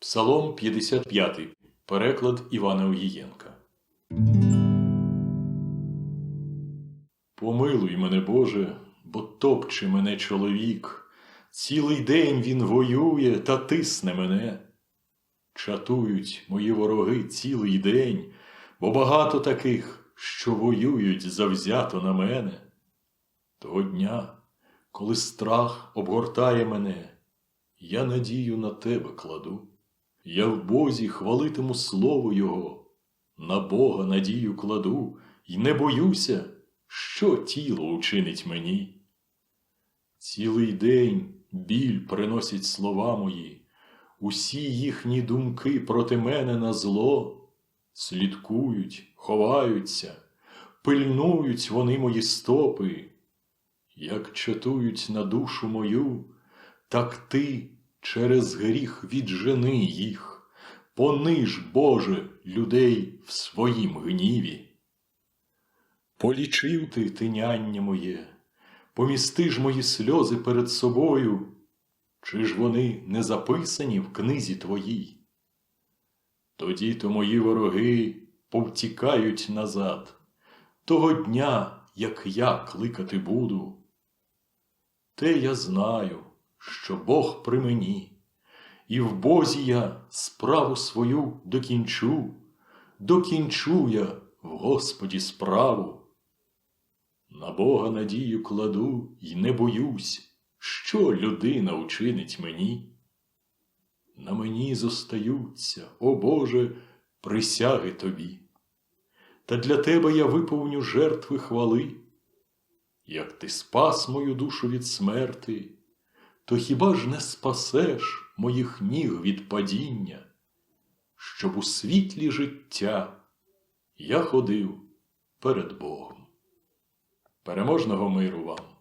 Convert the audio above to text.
Псалом 55. Переклад Івана Огієнка. Помилуй мене, Боже, бо топче мене чоловік. Цілий день він воює та тисне мене. Чатують мої вороги цілий день, бо багато таких, що воюють завзято на мене. Того дня, коли страх обгортає мене, я надію на тебе кладу. Я в Бозі хвалитиму слово Його, на Бога надію кладу, й не боюся, що тіло учинить мені. Цілий день біль приносять слова мої, усі їхні думки проти мене на зло, слідкують, ховаються, пильнують вони мої стопи, як чатують на душу мою, так ти через гріх віджени їх, пониж, Боже, людей в своїм гніві. Полічив ти тиняння моє, помісти ж мої сльози перед собою, чи ж вони не записані в книзі твоїй? Тоді то мої вороги повтікають назад, того дня, як я кликати буду. Те я знаю, що Бог при мені, і в Бозі я справу свою докінчу, докінчу я в Господі справу. На Бога надію кладу й не боюсь, що людина учинить мені. На мені зостаються, о Боже, присяги тобі. Та для тебе я виповню жертви хвали. Як ти спас мою душу від смерти, то хіба ж не спасеш моїх ніг від падіння, щоб у світлі життя я ходив перед Богом. Переможного миру вам!